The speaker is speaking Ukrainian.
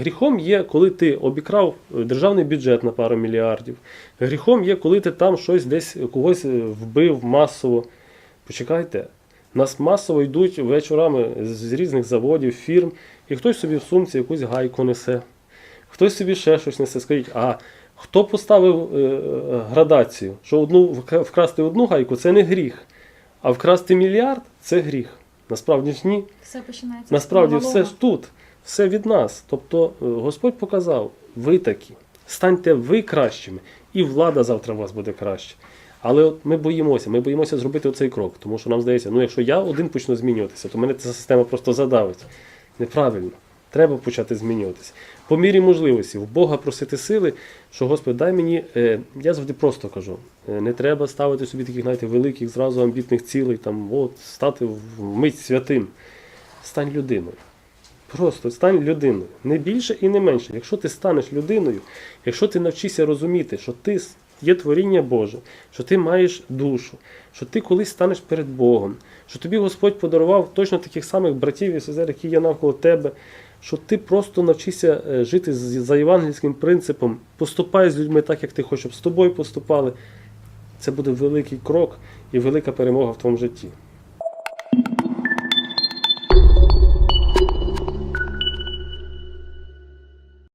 Гріхом є, коли ти обікрав е, державний бюджет на пару мільярдів. Гріхом є, коли ти там щось десь когось е, вбив масово. Почекайте, нас масово йдуть вечорами з різних заводів, фірм, і хтось собі в сумці якусь гайку несе, хтось собі ще щось несе. Скажіть, а хто поставив е, е, градацію? Що одну вкрасти одну гайку це не гріх, а вкрасти мільярд це гріх. Насправді ж ні. Все починається Насправді все ж тут, все від нас. Тобто е, Господь показав, ви такі, станьте ви кращими, і влада завтра у вас буде краще. Але от ми боїмося, ми боїмося зробити оцей крок, тому що нам здається, ну якщо я один почну змінюватися, то мене ця система просто задавить. Неправильно. Треба почати змінюватися. По мірі можливості, в Бога просити сили, що Господь, дай мені, е, я завжди просто кажу, е, не треба ставити собі таких, знаєте, великих, зразу амбітних цілей, там, от, стати в мить святим. Стань людиною. Просто стань людиною. Не більше і не менше. Якщо ти станеш людиною, якщо ти навчишся розуміти, що ти є творіння Боже, що ти маєш душу, що ти колись станеш перед Богом, що тобі Господь подарував точно таких самих братів і сестер, які є навколо тебе, що ти просто навчишся е, жити за євангельським принципом, поступай з людьми так, як ти хочеш, щоб з тобою поступали. Це буде великий крок і велика перемога в твоєму житті.